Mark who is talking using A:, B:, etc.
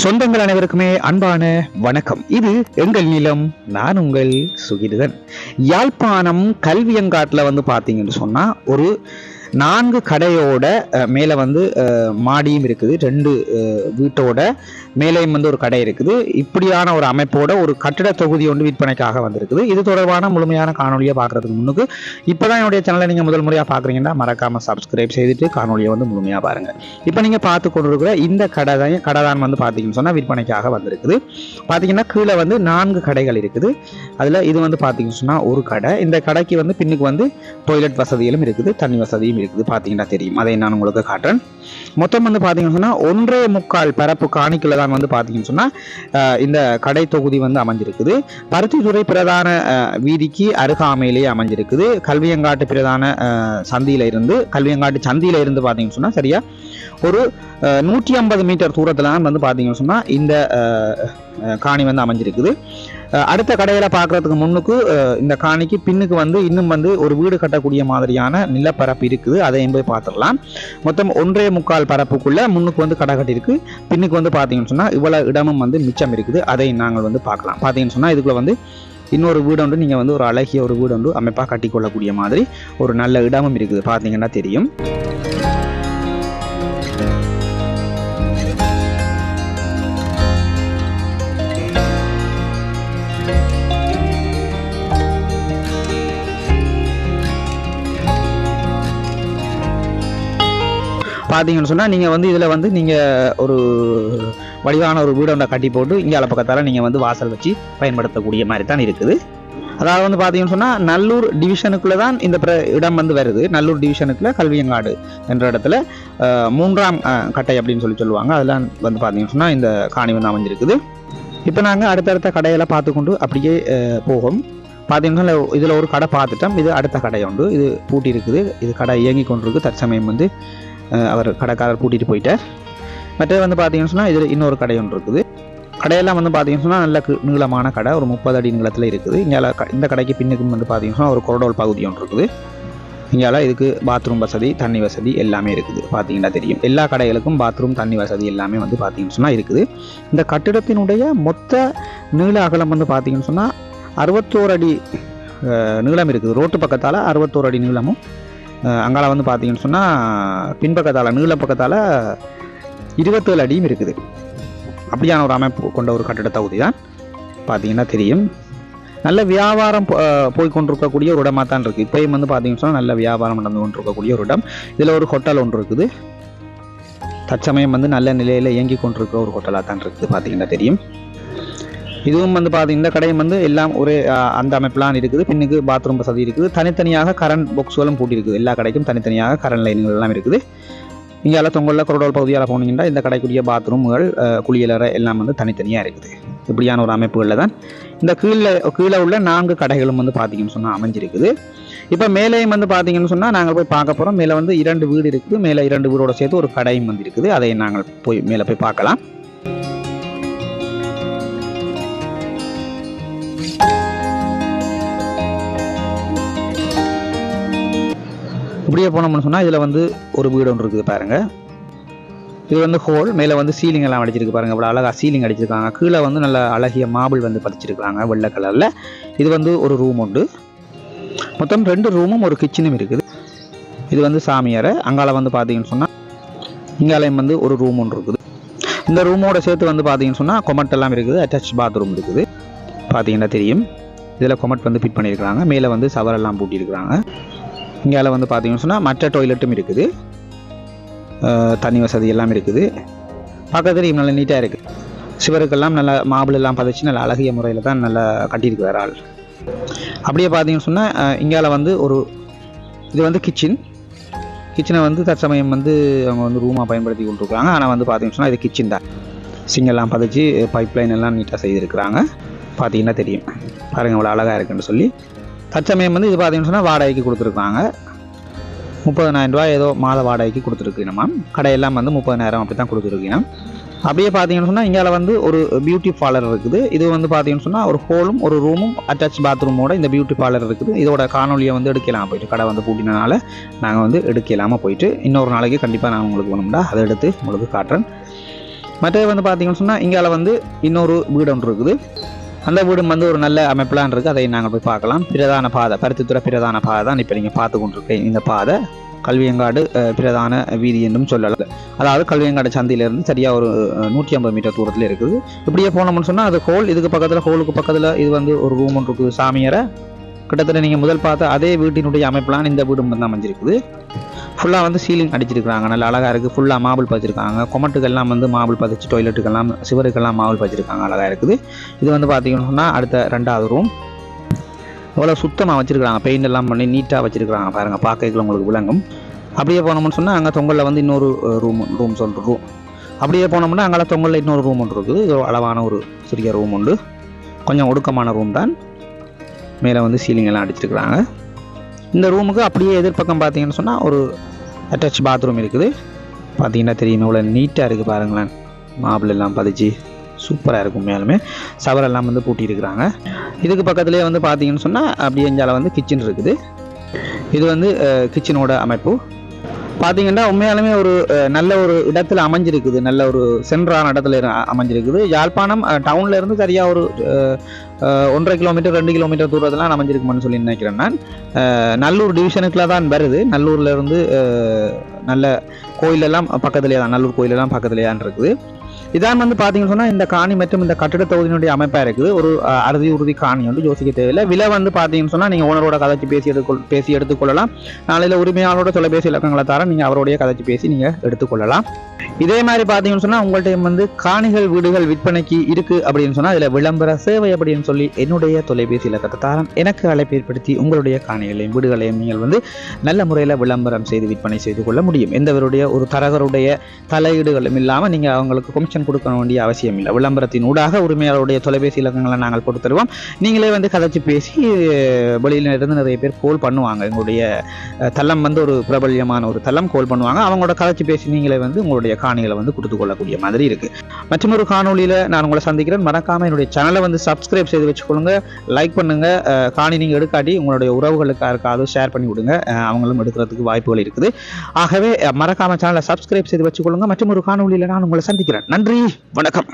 A: சொந்தங்கள் அனைவருக்குமே அன்பான வணக்கம். இது எங்கள் நிலம் நான் உங்கள் சுகிருதன் யாழ்ப்பாணம் கல்வியங்காட்டில் வந்து பார்த்தீங்கன்னு சொன்னால் ஒரு நான்கு கடையோட மேலே வந்து மாடியும் இருக்குது. ரெண்டு வீட்டோட மேலேயும் வந்து ஒரு கடை இருக்குது. இப்படியான ஒரு அமைப்போட ஒரு கட்டிட தொகுதி ஒன்று விற்பனைக்காக வந்திருக்குது. இது தொடர்பான முழுமையான காணொலியை பார்க்கறதுக்கு முன்னுக்கு இப்போதான் என்னுடைய சேனலை நீங்கள் முதல் முறையாக பார்க்குறீங்கன்னா மறக்காமல் சப்ஸ்கிரைப் செய்துட்டு காணொலியை வந்து முழுமையாக பாருங்கள் இப்போ நீங்கள் பார்த்து கொண்டிருக்கிற இந்த கடை தான் கடை தான் வந்து பார்த்தீங்கன்னு சொன்னால் விற்பனைக்காக வந்திருக்குது. பார்த்தீங்கன்னா கீழே வந்து நான்கு கடைகள் இருக்குது. அதில் இது வந்து பார்த்தீங்கன்னு சொன்னால் ஒரு கடை. இந்த கடைக்கு வந்து பின்னுக்கு வந்து டொய்லெட் வசதிகளும் இருக்குது தண்ணி வசதியும் இருக்குது. பார்த்தீங்கன்னா தெரியும். அதை நான் உங்களுக்கு காட்டுறேன். மொத்தம் வந்து பார்த்தீங்கன்னு சொன்னால் ஒன்றே முக்கால் பரப்பு காணிக்குள்ள தான் வந்து பார்த்தீங்கன்னு சொன்னால் இந்த கடை தொகுதி வந்து அமைஞ்சிருக்குது. பருத்தித்துறை பிரதான வீதிக்கு அருகாமையிலேயே அமைஞ்சிருக்குது. கல்வியங்காட்டு பிரதான சந்தியில் இருந்து கல்வியங்காட்டு சந்தியில் இருந்து பார்த்தீங்கன்னு சொன்னால் சரியா? ஒரு நூற்றி ஐம்பது மீட்டர் தூரத்தில் தான் வந்து பார்த்தீங்கன்னு சொன்னால் இந்த காணி வந்து அமைஞ்சிருக்குது. அடுத்த கடையில் பார்க்குறதுக்கு முன்னுக்கு இந்த காணிக்கு பின்னுக்கு வந்து இன்னும் வந்து ஒரு வீடு கட்டக்கூடிய மாதிரியான நிலப்பரப்பு இருக்குது. அதையும் போய் பார்த்துடலாம். மொத்தம் ஒன்றே முக்கால் பரப்புக்குள்ளே முன்னுக்கு வந்து கடை கட்டியிருக்கு. பின்னுக்கு வந்து பார்த்தீங்கன்னு சொன்னால் இவ்வளோ இடமும் வந்து மிச்சம் இருக்குது. அதை நாங்கள் வந்து பார்க்கலாம். பார்த்தீங்கன்னு சொன்னால் இதுக்குள்ளே வந்து இன்னொரு வீடு ஒன்று நீங்கள் வந்து ஒரு அழகிய ஒரு வீடு ஒன்று அமைப்பாக கட்டிக்கொள்ளக்கூடிய மாதிரி ஒரு நல்ல இடமும் இருக்குது. பார்த்தீங்கன்னா தெரியும். பார்த்தீங்கன்னு சொன்னால் நீங்கள் வந்து இதில் வந்து நீங்கள் ஒரு வடிவான ஒரு வீடு ஒன்றை கட்டி போட்டு இங்கே பக்கத்தால் நீங்கள் வந்து வாசல் வச்சு பயன்படுத்தக்கூடிய மாதிரி தான் இருக்குது. அதாவது வந்து பார்த்தீங்கன்னு சொன்னால் நல்லூர் டிவிஷனுக்குள்ளே தான் இந்த இடம் வந்து வருது. நல்லூர் டிவிஷனுக்குள்ள கல்வியங்காடு என்ற இடத்துல மூன்றாம் கட்டை அப்படின்னு சொல்லி சொல்லுவாங்க. அதெல்லாம் வந்து பார்த்தீங்கன்னு சொன்னால் இந்த காணி வந்து அமைஞ்சிருக்குது. இப்போ நாங்கள் அடுத்தடுத்த கடையெல்லாம் பார்த்துக்கொண்டு அப்படியே போகும். பார்த்தீங்கன்னா இதில் ஒரு கடை பார்த்துட்டோம். இது அடுத்த கடை உண்டு இது பூட்டி இருக்குது இது கடை இயங்கி கொண்டிருக்கு தற்சமயம் வந்து அவர் கடைக்காரர் கூட்டிகிட்டு போயிட்டார். மற்றது வந்து பார்த்தீங்கன்னு சொன்னால் இதில் இன்னொரு கடை ஒன்று இருக்குது. கடையெல்லாம் வந்து பார்த்தீங்கன்னு சொன்னால் நல்ல நீளமான கடை ஒரு முப்பது அடி நீளத்தில் இருக்குது. இங்கே இந்த கடைக்கு பின்னுக்கும் வந்து பார்த்தீங்கன்னா ஒரு கொரடோல் பகுதி ஒன்று இருக்குது. இங்கால இதுக்கு பாத்ரூம் வசதி தண்ணி வசதி எல்லாமே இருக்குது. பார்த்தீங்கன்னா தெரியும். எல்லா கடைகளுக்கும் பாத்ரூம் தண்ணி வசதி எல்லாமே வந்து பார்த்தீங்கன்னு சொன்னால் இருக்குது. இந்த கட்டிடத்தினுடைய மொத்த நீள அகலம் வந்து பார்த்தீங்கன்னு சொன்னால் அறுபத்தோரு அடி நீளம் இருக்குது. ரோட்டு பக்கத்தால் அறுபத்தோரு அடி நீளமும் அங்கால வந்து பார்த்தீங்கன்னு சொன்னால் பின்பக்கத்தால் நீள பக்கத்தால் இருபத்தேழு அடியும் இருக்குது. அப்படியான ஒரு அமைப்பு கொண்ட ஒரு கட்டிட தொகுதி தான் பார்த்தீங்கன்னா தெரியும். நல்ல வியாபாரம் போ- போய் கொண்டிருக்கக்கூடிய ஒரு இடமா தான் இருக்குது இப்போயும் வந்து பார்த்தீங்கன்னு சொன்னால் நல்ல வியாபாரம் நடந்து கொண்டிருக்கக்கூடிய ஒரு இடம். இதில் ஒரு ஹோட்டல் ஒன்று இருக்குது. தற்சமயம் வந்து நல்ல நிலையில் இயங்கி கொண்டிருக்கிற ஒரு ஹோட்டலாக தான் இருக்குது பார்த்தீங்கன்னா தெரியும். இதுவும் வந்து பார்த்தீங்கன்னா இந்த கடையும் வந்து எல்லாம் ஒரே அந்த அமைப்புலாம் இருக்குது. பின்னுக்கு பாத்ரூம் வசதி இருக்குது. தனித்தனியாக கரண்ட் பாக்ஸ்களும் பூட்டிருக்குது எல்லா கடைக்கும் தனித்தனியாக கரண்ட் லைன்கள் எல்லாம் இருக்குது. இங்கே தொங்கல்ல கொரடோல் பகுதியால் போனீங்கன்னா இந்த கடைக்குரிய பாத்ரூம்கள் குளியலறை எல்லாம் வந்து தனித்தனியாக இருக்குது. இப்படியான ஒரு அமைப்புகளில் தான் இந்த கீழே கீழே உள்ள நான்கு கடைகளும் வந்து பார்த்தீங்கன்னு சொன்னால் அமைஞ்சிருக்குது. இப்போ மேலேயும் வந்து பார்த்தீங்கன்னு சொன்னால் நாங்கள் போய் பார்க்க போகிறோம் மேலே வந்து இரண்டு வீடு இருக்குது. மேலே இரண்டு வீடோட சேர்த்து ஒரு கடையும் வந்து இருக்குது. அதை நாங்கள் போய் மேலே போய் பார்க்கலாம். அப்படியே போனோம்னு சொன்னால் இதில் வந்து ஒரு வீடு ஒன்று இருக்குது பாருங்க. இது வந்து ஹோல் மேலே வந்து சீலிங் எல்லாம் அடிச்சிருக்கு பாருங்க. இவ்வளோ அழகாக சீலிங் அடிச்சிருக்காங்க. கீழே வந்து நல்ல அழகிய மாபிள் வந்து பதிச்சிருக்காங்க வெள்ளை கலரில் இது வந்து ஒரு ரூம் உண்டு. மொத்தம் ரெண்டு ரூமும் ஒரு கிச்சனும் இருக்குது. இது வந்து சாமியாரை அங்கால வந்து பார்த்தீங்கன்னு சொன்னால் இங்காலயம் வந்து ஒரு ரூம் ஒன்று இருக்குது. இந்த ரூமோட சேர்த்து வந்து பார்த்தீங்கன்னு சொன்னால் கொமட் எல்லாம் இருக்குது. அட்டாச் பாத்ரூம் இருக்குது. பார்த்தீங்கன்னா தெரியும். இதில் கொமட் வந்து ஃபிட் பண்ணியிருக்கிறாங்க. மேலே வந்து சவரெல்லாம் பூட்டியிருக்கிறாங்க. இங்கால வந்து பார்த்தீங்கன்னு சொன்னால் மற்ற டாய்லெட்டும் இருக்குது. தண்ணி வசதி எல்லாம் இருக்குது. பார்க்க நல்லா நீட்டாக இருக்குது சிவருக்கெல்லாம் நல்லா மாபிள் எல்லாம் பதிச்சு நல்ல அழகிய முறையில் தான் நல்லா கட்டியிருக்கு வேற ஆள். அப்படியே பார்த்தீங்கன்னு சொன்னால் இங்கால வந்து ஒரு இது வந்து கிச்சன் கிச்சனை வந்து தற்சமயம் வந்து அவங்க வந்து ரூமாக பயன்படுத்தி கொண்டிருக்காங்க ஆனால் வந்து பார்த்தீங்கன்னு சொன்னால் இது கிச்சன் தான். சிங்கெல்லாம் பதிச்சு பைப் லைன் எல்லாம் நீட்டாக செய்திருக்கிறாங்க. பார்த்தீங்கன்னா தெரியும். பாருங்கள் இவ்வளோ அழகாக இருக்குன்னு சொல்லி. தற்சமயம் வந்து இது பார்த்தீங்கன்னு சொன்னால் வாடகைக்கு கொடுத்துருக்காங்க. முப்பதனாயிரம் ரூபாய் ஏதோ மாத வாடகைக்கு கொடுத்துருக்கீங்கம்மா கடையெல்லாம் வந்து முப்பதனாயிரம் அப்படி தான் கொடுத்துருக்கீங்க. அப்படியே பார்த்தீங்கன்னு சொன்னால் இங்கே வந்து ஒரு பியூட்டி பார்லர் இருக்குது. இது வந்து பார்த்தீங்கன்னு சொன்னால் ஒரு ஹோலும் ஒரு ரூமும் அட்டாச் பாத்ரூமோட இந்த பியூட்டி பார்லர் இருக்குது. இதோட காணொலியை வந்து எடுக்கலாம். போயிட்டு கடை வந்து பூட்டினனால நாங்கள் வந்து எடுக்கலாமல் போயிட்டு இன்னொரு நாளைக்கு கண்டிப்பாக நான் உங்களுக்கு வேணும்டா. அதை எடுத்து உங்களுக்கு காட்டுறேன். மற்ற வந்து பார்த்தீங்கன்னு சொன்னால் இங்கால வந்து இன்னொரு வீடு ஒன்று இருக்குது. அந்த வீடும் வந்து ஒரு நல்ல அமைப்பெலாம் இருக்குது அதை நாங்கள் போய் பார்க்கலாம். பிரதான பாதை பருத்தித்துறை பிரதான பாதை தான் இப்போ நீங்கள் பார்த்து கொண்டிருக்கேன் இந்த பாதை. கல்வியங்காடு பிரதான வீதி என்றும் சொல்லலாம். அதாவது கல்வியங்காடு சந்தையிலேருந்து சரியாக ஒரு நூற்றி ஐம்பது மீட்டர் தூரத்தில் இருக்குது. இப்படியே போனோம்னு சொன்னால் அது ஹோல் இதுக்கு பக்கத்தில் ஹோலுக்கு பக்கத்தில் இது வந்து ஒரு ரூம் ஒன்று இருக்குது. சாமியரை கிட்டத்தட்ட நீங்கள் முதல் பார்த்த அதே வீட்டினுடைய அமைப்பெலாம் இந்த வீடும் வந்து அமைஞ்சிருக்குது. ஃபுல்லாக வந்து சீலிங் அடிச்சிருக்காங்க நல்லா அழகாக இருக்குது ஃபுல்லாக மாபிள் பதிச்சிருக்காங்க. கொமட்டுக்கெல்லாம் வந்து மாபிள் பதிச்சு டாய்லெட்டுக்கெல்லாம் சிவருக்கெல்லாம் மாபிள் பதிச்சிருக்காங்க. அழகாக இருக்குது. இது வந்து பார்த்தீங்கன்னா சொன்னால் அடுத்த ரெண்டாவது ரூம் எவ்வளோ சுத்தமாக வச்சுருக்காங்க பெயிண்ட் எல்லாம் பண்ணி நீட்டாக வச்சுருக்காங்க பாருங்கள் பார்க்கல உங்களுக்கு விளங்கும். அப்படியே போனோம்னு சொன்னால் அங்கே தொங்கலில் வந்து இன்னொரு ரூம் ரூம் சொல்கிற ரூம் அப்படியே போனோம்னா அங்கே தொங்கலில் இன்னொரு ரூம் ஒன்று இருக்குது. அளவான ஒரு சிறிய ரூம் உண்டு. கொஞ்சம் ஒடுக்கமான ரூம் தான். மேலே வந்து சீலிங் எல்லாம் அடிச்சிருக்கிறாங்க. இந்த ரூமுக்கு அப்படியே எதிர்ப்பக்கம் பார்த்தீங்கன்னு சொன்னால் ஒரு அட்டாச் பாத்ரூம் இருக்குது. பார்த்தீங்கன்னா தெரியும் இவ்வளோ நீட்டாக இருக்குது பாருங்களேன். மாபிள் எல்லாம் பதிச்சு சூப்பராக இருக்கும் மேலுமே சவரெல்லாம் வந்து பூட்டியிருக்கிறாங்க. இதுக்கு பக்கத்துலேயே வந்து பார்த்தீங்கன்னு சொன்னால் அப்படியே இஞ்சால வந்து கிச்சன் இருக்குது. இது வந்து கிச்சனோட அமைப்பு. பார்த்தீங்கன்னா உண்மையாலுமே ஒரு நல்ல ஒரு இடத்துல அமைஞ்சிருக்குது. நல்ல ஒரு சென்றான இடத்துல அமைஞ்சிருக்குது. யாழ்ப்பாணம் டவுன்ல இருந்து சரியாக ஒரு ஒன்றரை கிலோமீட்டர் ரெண்டு கிலோமீட்டர் தூரத்தில் அமைஞ்சிருக்குமான்னு சொல்லி நினைக்கிறேன் நான். நல்லூர் டிவிஷனுக்குள்ள தான் வருது. நல்லூர்ல இருந்து நல்ல கோயிலெல்லாம் பக்கத்துலேயே தான் நல்லூர் கோயிலெல்லாம் பக்கத்துலேயே தான் இருக்குது. இதான் வந்து பார்த்தீங்கன்னு சொன்னால் இந்த காணி மற்றும் இந்த கட்டிட தொகுதியினுடைய அமைப்பாக இருக்குது. ஒரு அறுதி உறுதி காணி வந்து யோசிக்க தேவையில்லை. விலை வந்து பார்த்தீங்கன்னு சொன்னால் நீங்கள் ஓனரோட கதைச்சு பேசி எடுத்துக்கொள் பேசி எடுத்துக்கொள்ளலாம். நாளையில் உரிமையாளரோட தொலைபேசி இலக்கங்களை தர நீங்கள் அவருடைய கதைச்சு பேசி நீங்கள் எடுத்துக்கொள்ளலாம். இதே மாதிரி பார்த்தீங்கன்னு சொன்னால் உங்கள்கிட்ட வந்து காணிகள் வீடுகள் விற்பனைக்கு இருக்கு அப்படின்னு சொன்னால் அதில் விளம்பர சேவை அப்படின்னு சொல்லி என்னுடைய தொலைபேசி இலக்கத்தை தாரம் எனக்கு அழைப்பு ஏற்படுத்தி உங்களுடைய காணிகளையும் வீடுகளையும் நீங்கள் வந்து நல்ல முறையில் விளம்பரம் செய்து விற்பனை செய்து கொள்ள முடியும். எந்தவருடைய ஒரு தரகருடைய தலையீடுகளும் இல்லாமல் நீங்கள் அவங்களுக்கு கமிஷன் கொடுக்க வேண்டிய அவசியம் இல்லை. விளம்பரத்தின் ஊடாக உரிமையாளருடைய தொலைபேசி இலக்கங்களை நாங்கள் போட்டு தருவோம். நீங்களே வந்து கதைச்சு பேசி அஹ், வெளியில இருந்து நிறைய பேர் கோல் பண்ணுவாங்க. எங்களுடைய தளம் வந்து ஒரு பிரபல்யமான ஒரு தளம் கோல் பண்ணுவாங்க. அவங்களோட கதைச்சு பேசி நீங்களே வந்து உங்களுடைய காணிகளை வந்து கொடுத்து கொள்ளக்கூடிய மாதிரி இருக்கு. மற்றும் ஒரு காணொலியில் நான் உங்களை சந்திக்கிறேன். மறக்காம என்னுடைய சேனலை வந்து சப்ஸ்கிரைப் செய்து வச்சுக்கொள்ளுங்க. லைக் பண்ணுங்க. காணி நீங்கள் எடுக்காட்டி உங்களுடைய உறவுகளுக்கு யாருக்காவது ஷேர் பண்ணி விடுங்க. அவங்களும் எடுக்கிறதுக்கு வாய்ப்புகள் இருக்குது. ஆகவே மறக்காம சேனலை சப்ஸ்கிரைப் செய்து வச்சுக்கொள்ளுங்க. மற்றும் ஒரு காணொலியில் நான் உங்களை சந்திக்கிறேன். நன்றி. நன்றி வணக்கம்.